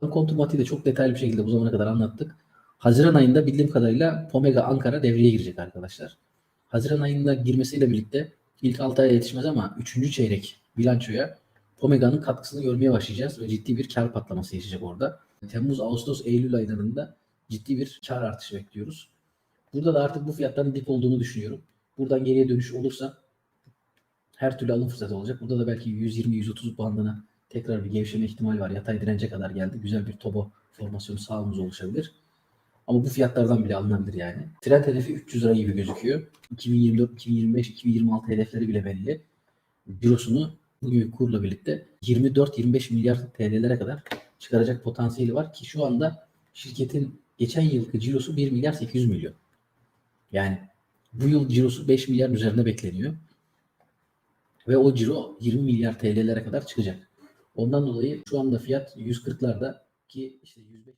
Kontumatiği de çok detaylı bir şekilde bu zamana kadar anlattık. Haziran ayında bildiğim kadarıyla Pomega Ankara devreye girecek arkadaşlar. Haziran ayında girmesiyle birlikte ilk 6 aya yetişmez ama 3. çeyrek bilançoya Pomega'nın katkısını görmeye başlayacağız ve ciddi bir kar patlaması yaşayacak orada. Temmuz, Ağustos, Eylül aylarında ciddi bir kar artışı bekliyoruz. Burada da artık bu fiyatların dip olduğunu düşünüyorum. Buradan geriye dönüş olursa her türlü alım fırsatı olacak. Burada da belki 120-130 bandına tekrar bir gevşeme ihtimali var. Yatay dirence kadar geldi. Güzel bir tobo formasyonu sağımız oluşabilir. Ama bu fiyatlardan bile alınabilir yani. Trend hedefi 300 lira gibi gözüküyor. 2024, 2025, 2026 hedefleri bile belli. Cirosunu bugünkü kurla birlikte 24-25 milyar TL'lere kadar çıkaracak potansiyeli var ki şu anda şirketin geçen yılki cirosu 1 milyar 800 milyon. Yani bu yıl cirosu 5 milyar üzerinde bekleniyor. Ve o ciro 20 milyar TL'lere kadar çıkacak. Ondan dolayı şu anda fiyat 140'larda ki işte 105